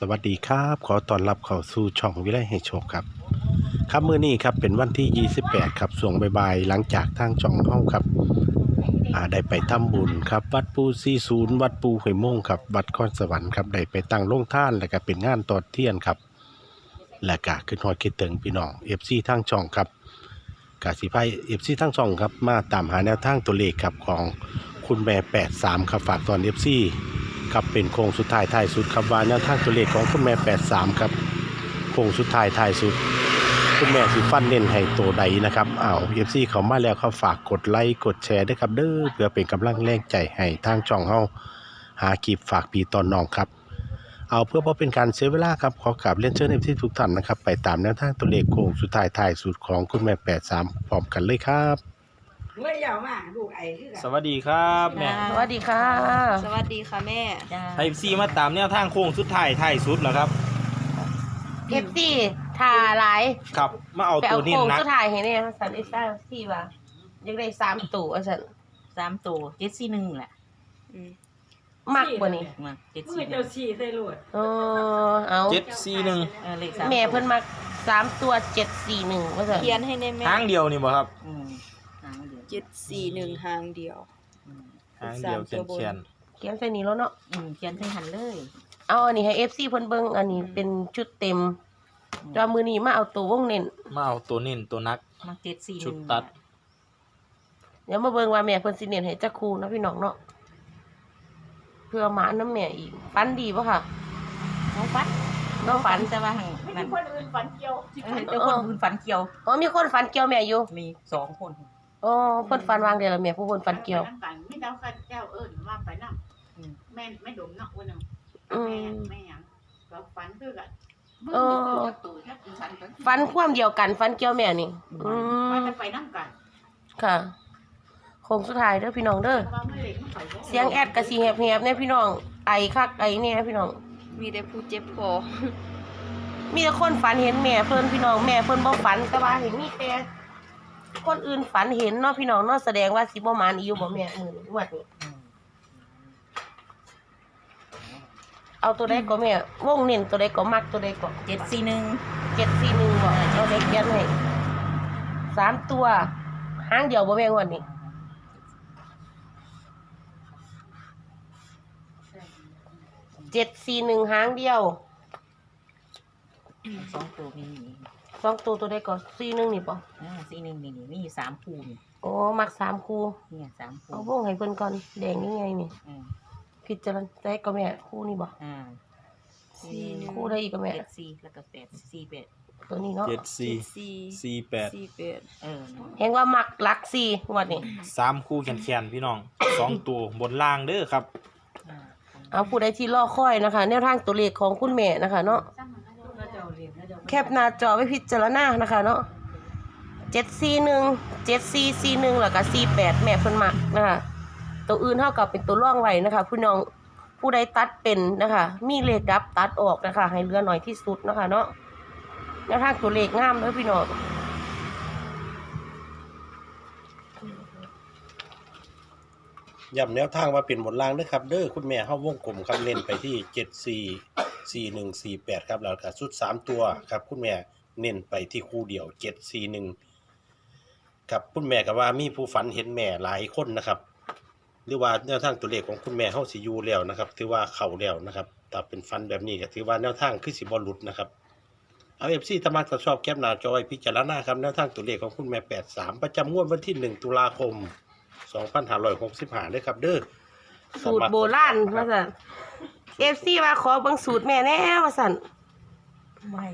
สวัสดีครับ ขอต้อนรับเข้าสู่ช่องวิไลให้โชคครับ ครับมื้อนี้ครับเป็นวันที่ 28 ครับส่วงบ่ายๆหลังจากทางช่องเฮาครับอ่าได้ไปทำบุญครับ วัดปู40วัดปูห้วยม่งครับวัดคอนสวรรค์ครับได้ไปตั้งโรงท่านแล้วก็เป็นงานตอดเทียนครับ และก็ขึ้นฮอดคิดถึงพี่น้อง FC ทางช่องครับกสิพาย FC ทางช่องครับมาตามหาแนวทางตัวเลขครับของคุณแม่83ครับฝากตอน FC ครับเป็นโค้งสุดท้ายท้ายสุดครับว่าแนวทางตัวเลขของคุณแม่ 83 ครับโค้งสุดท้ายท้ายสุด คุณแม่สิฟันเน้นให้ตัวใดนะครับอ้าวเอฟซีเขามาแล้วเขาฝากกดไลค์กดแชร์ด้วยครับเด้อเพื่อเป็นกำลังแรงใจให้ทางช่องเฮาหากีบฝากปีตอนน้องครับเอาเพื่อบ่เป็นการเสียเวลาครับขอกราบเรียนเชิญเอฟซีทุกท่านนะครับ ไปตามแนวทางตัวเลขโค้งสุดท้ายท้ายสุดของคุณแม่ 83 พร้อมกันเลยครับ เมื่อยาวมากลูกไอ้คือกันสวัสดีครับแม่สวัสดีค่ะ สวัสดีค่ะแม่ไอซีมาตามแนวทางโค้งสุดท้ายท้ายสุดแล้วครับเอฟซีทาหลายครับ มาเอาไปตัเอาวนี้โค้งนักสุดท้ายให้เนี่ยสันอิซ่าซี่ว่ายังได้สามตัวสันสามตัวเจ็ดสี่หนึ่งแหละอืมมากกว่านี้มาเจ็ดเมื่สี่อหนึ่เจ้างสี่ใส่ลวดเออเอาเจ็ดซีหนึ่งเออเลขสามแม่เพิ่นมักสามตัวเจ็ดสี่หนึ่งว่าสันเขียนให้ในแม่ทางเดียวนี่บ่ครับอืมหาง เดียวเจ็ดสี่หนึ่งหางเดียวอืมทางเดียวเขียนเขียนเขียนใส่นี้แล้วเนาะอืมเขียนใส่หันเลย เอาอันนี้ให้เอฟซีเพิ่นเบิ่งอันนี้เป็นชุดเต็มจอมือนี้มาเอาตัววงเน้นมาเอาตัวนี้ตัวนัก มาเจ็ดสี่หชุนึ่ดงตัด เดี๋ยวมาเบิ่งว่าแม่เพิ่นสิเน้นให้จักครูนะพี่น้องเนาะเพื่อหมาน้ำแม่อีกฟันดีป่ะค่ะ น้องฟันน้องฝันแต่ว่าหังไม่นั่มีนคนอื่นฝันเกี่ยวเออแต่คนอื่นฝันเกี่ยว อ๋อมีคนฝันเกี่ยวแม่อยู่มีสองคน อ๋อเพิ่นฝันวางเดียวละแม่ผู้เพิ่นฝันเกี่ยวไม่ต้องข้าเจ้าเอิญว่าไปนั่งอืม แม่ไม่ดมเนาะวันนึงอืม แม่แม่ยังก็ฝันคือกันเออฝันความเดียวกันฝันเกี่ยวแม่นี่ อืว่ามจะไปนั่งกันค่ะโคงสุดท้ายเด้อพี่น้องเด้อ ว่าไม่เล็กไม่ไปเสียงแอดกะสิแหบๆเนี่ยพี่น้อง ไอคักไอเนี่ยพี่น้อง มีแต่ผู้เจ็บคอมีแต่คนฝันเห็นแม่เพิ่นพี่น้องแม่เพิ่นบ่ฝันแต่ว่าเห็นมีแต่ คนอื่นฝันเห็นเนาะพี่น้องเนาะแสดงว่าสิบ่มานอีอยู่บ่แม่มื้อนี้งวดนี้อืมเอาตัวใดก็แม่วงเน้นตัวใดก็มักตัวใดก็เจ็ดสี่หนึ่ง741บ่เอาเลขเขียนให้สามตัวหางเดียวบ่แม่งวดนี้เจ็ดสี่หนึ่งหางเดียว สองตัวมีนี่ สองตัวตัวใดก่อนสี่หนึ่งนี่ป่ะอ่าสี่หนึ่งมีนี่มีอยู่สามคู่นี่โอ้มักสามคู่เนี่ยสามคู่เอาวงให้เพิ่นก่อนแดงยังไงนี่อืมพิจารณาใจก็แม่คู่นี่บ่อ่าสี่หนึ่งคู่ได้อีกก็แม่ เจ็ดสี่แล้วก็แปดสี่แปดตัวนี้เนาะเจ็ดซีเจ็ดสี่ซีแปดสี่แปดเออนั่นเห็นว่ามักลักสี่งวดนี้สามคู่เขียนเขียนพี่น้อง สองตัวบนล่างเด้อครับ อ่าเอาผู้ใดที่รอคอยนะคะ แนวทางตัวเลขของคุณแม่นะคะ เนาะ แคปหน้าจอไว้พิจารณานะคะเนาะเจ็ดสี่หนึ่งเจ็ดสี่สี่หนึ่งแล้วก็สี่แปดแม่เพิ่นมักนะคะตัวอื่นเท่ากับเป็นตัวร่องไว้นะคะผู้น้องผู้ใดตัดเป็นนะคะ มีเลขดับตัดออกนะคะ ให้เหลือหน่อยที่สุดนะคะ เนาะแล้วทางตัวเลขงามเลยพี่น้อง ย้ำแนวทางว่าเป็นบทล่างเด้อครับ เด้อคุณแม่เฮาวงกลมครับเน้นไปที่เจ็ดสี่สี่หนึ่งสี่แปดครับแล้วก็ชุดสามตัวครับ คุณแม่เน้นไปที่คู่เดียวเจ็ดสี่หนึ่งครับคุณแม่ก็ว่ามีผู้ฝันเห็นแม่หลายคนนะครับ หรือว่าแนวทางตัวเลขของคุณแม่เฮาสิอยู่แล้วนะครับ ถือว่าเข้าแล้วนะครับถ้าเป็นฟันแบบนี้ก็ถือว่าแนวทางคือสิบ่หลุดนะครับเอาเอฟซีธรรมะชอบแคปหน้าจอยพิจารณาครับแนวทางตัวเลขของคุณแม่83ประจำงวดวันที่1ตุลาคม 2565ด้วยครับเด้อสูตรโบราณว่าสันเอฟซีว่าขอเบิ่งสูตรแม่แน่ว่าสันไม่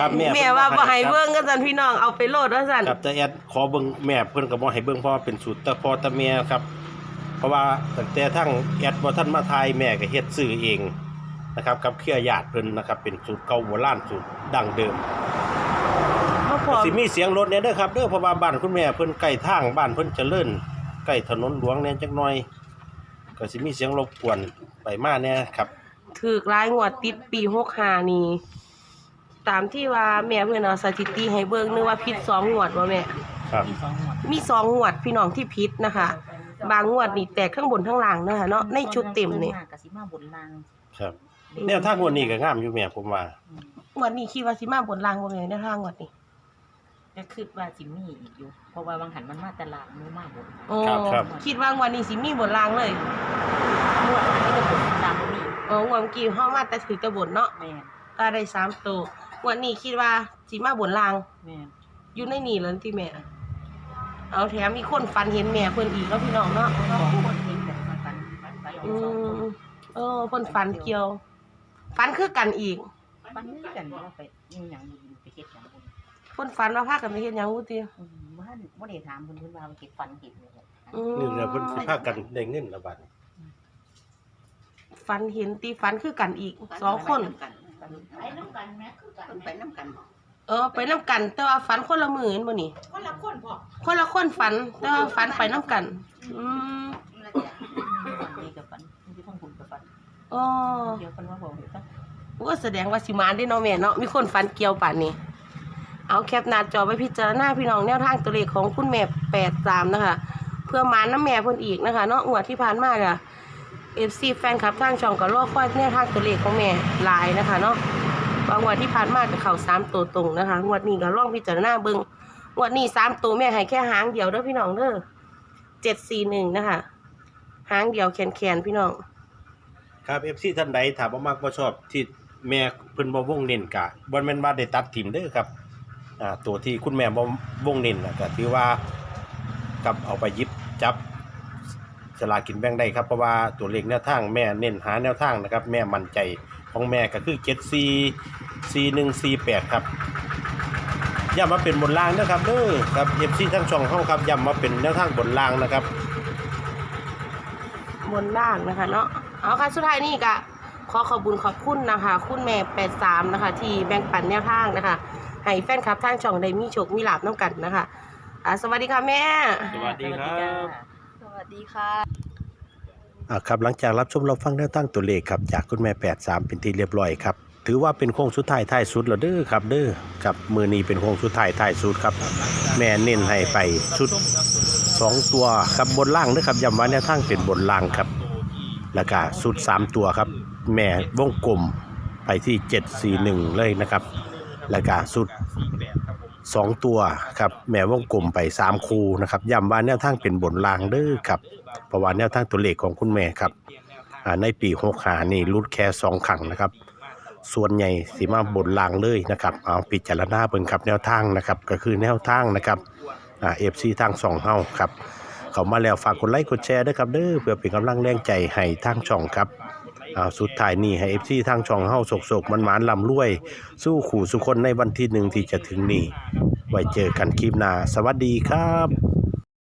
ครับแม่แม่ว่าบ่ให้เบิ่งกันสันพี่น้องเอาไปโหลดว่าสันครับแต่แอดขอเบิ่งแม่เพิ่นก็บ่ให้เบิ่งเพราะว่าเป็นสูตรแต่พ่อแต่แม่ครับ เพราะว่าตั้งแต่ทั้งแอดบ่ทันมาทายแม่ก็เฮ็ดซื้อเองนะครับกับเครือญาติเพิ่นนะครับ เป็นสูตรเก่าโบราณสูตรดั้งเดิม บ่พอสิมีเสียงรถเนี่ยเด้อครับเด้อเพราะว่าบ้านคุณแม่เพิ่นใกล้ทางบ้านเพิ่นเจริญใกล้ถนนหลวงแน่จักหน่อย ก็สิมีเสียงรบกวนไปมาแน่ครับถูกรายงวดติดปี65นี่ตามที่ว่าแม่เพิ่นเอาสถิติให้เบิ่งนึกว่าผิดสองงวดบ่แม่ ครับมีสองหมวดมีสองงวดพี่น้องที่ผิดนะคะ บางงวดนี่แตกข้างบนข้างล่างนะคะเนาะในชุดเต็มนี่ส่วากกสิมาบนล่างครับแนวทางงวดนี้ก็งามอยู่แม่ผมว่า งวดนี้คิดว่าสิมาบนรางบ่แม่แนวทางงวดนี้ ก็คิดว่าจิมมี่อีกอยู่ เพราะว่าบางหันมันมาตลาดมือมาบนโอ้ครับครับ คิดว่างวดนี้สิมีบนรางเลยเมื่ออันนี้ก็บนตามนี่เอองวดเมื่อกี้เฮามาแต่ถือแต่บนเนาะแม่นก็ได้สามตัวงวดนี้คิดว่าสิมาบนราง แม่นอยู่ในนี่แล้วที่แม่ เอาแถมมีคนฝันเห็นแม่เพิ่นอีกแล้วพี่น้องเนาะสองคนเองแต่มันปันปันปันอืสองคนมเออเพิ่นฝันเกี่ยวฝันคือกันอีก ปันนี่กันว่าไปนี่หยังไปเฮ็ดหยังบุญเพิ่ นฝันว่าพากันไปเฮ็ดหยังบ่ติอืมบ่ทันบ่ได้ถามเพิ่นเพิ่นว่าไปเฮ็ดฟันเฮ็ดเลยอืมนี่แหละเพิ่นสิพากันได้เงินละบาดฝันเห็นตีฝันคือกันอีกสองคน ไปน้ำกันแม่คือกันไปน้ำกันเออ ไปนํกัน แต่ว่าฝันคนละมื้อเห็นบ่นี่ คนละคนพอคนละคนฝัน แต่ว่าฝันไปนํกัน อืมฟันนี่กับฟันที่ทั้งบุญกับฟันอ๋อเดี๋ยวเพิ่นว่าบอกให้ฟังก็แสดงว่าสิมาได้เนาะแม่เนาะมีคนฝันเกี่ยวป่านนี้ เอาแคปหน้าจอไปพิจารณาพี่น้องแนวทางตัวเลขของคุณแม่83นะคะ เพื่อมาน้ำแม่เพิ่นอีกนะคะเนาะงวดที่ผ่านมาค่ะ FC แฟนคลับทางช่องก็รอคอยแนวทางตัวเลขของแม่หลายนะคะเนาะว่างวดที่ผ่านมาก็เข้าสามตัวตรงนะคะงวดนี้ก็ล่องพิจารณาเบิ่งงวดนี้สามตัวแม่ให้แค่หางเดียวเด้อพี่น้องเด้อ741นะคะหางเดียวแขนๆพี่น้องครับ FC ท่านใดถามว่ามักบ่ชอบที่แม่เพิ่นบ่วงเน้นกะบ่แม่นว่าได้ตัดถิ่มเด้อครับ อ่าตัวที่คุณแม่บ่วงเน้นน่ะก็ถือว่ากับเอาไปหยิบจับสลากกินแบ่งได้ครับเพราะว่าตัวเลขแนวทางแม่เน้นหาแนวทางนะครับ แม่มั่นใจของแม่ก็คือ74 4148ครับย้ำมาเป็นบนล่างนะครับเด้อครับ FC ทั้งช่องเฮาครับย้ำมาเป็นแนวทางบนล่างนะครับ บนล่างนะคะเนาะเอาค่ะสุดท้ายนี่ก็ขอขอบคุญขอบคุณนะคะ คุณแม่แปดสามนะคะ ที่แบ่งปันแนวทางนะคะ ให้แฟนคลับทางช่องได้มีโชคมีลาบน้ำกันนะคะอ่าสวัสดีค่ะแม่ สวัสดีครับ สวัสดีค่ะ อ่าครับหลังจากรับชมรับฟังแนวตั้งตัวเลขครับจากคุณแม่ 83 เป็นที่เรียบร้อยครับ ถือว่าเป็นโค้งสุดท้ายท้ายสุดแล้วเด้อครับเด้อครับมือนี้เป็นโค้งสุดท้ายท้ายสุดครับ แม่เน้นให้ไปชุด 2 ตัวครับบนล่างเด้อครับย้ำว่าแนวทางเป็นบนล่างครับ แล้วก็สุด 3 ตัวครับ แม่วงกลมไปที่ 741 เลยนะครับ แล้วก็สุด 2 ตัวครับแม่วงกลมไป 3 คูนะครับย้ำว่าแนวทางเป็นบนล่างเด้อครับเพราะว่าแนวทางตัวเลขของคุณแม่ครับอ่าในปี6านี่รุดแค่2ครั้งนะครับ ส่วนใหญ่สิมาบนลางเลยนะครับเอาพิจารณาเบิ่งครับแนวทางนะครับก็คือแนวทางนะครับอ่า FC ทางสองเฮาครับเข้ามาแล้วฝากกดไลค์กดแชร์ด้วยครับเด้อเพื่อเป็นกำลังแรงใจให้ทางช่องครับ อ่าสุดท้ายนี่ให้เอฟทางช่องเฮาโศกโศกมันหมานลำรวย สู้ขู่สุคนในวันที่หนึ่งที่จะถึงนี่ ไว้เจอกันคลิปหน้า สวัสดีครับ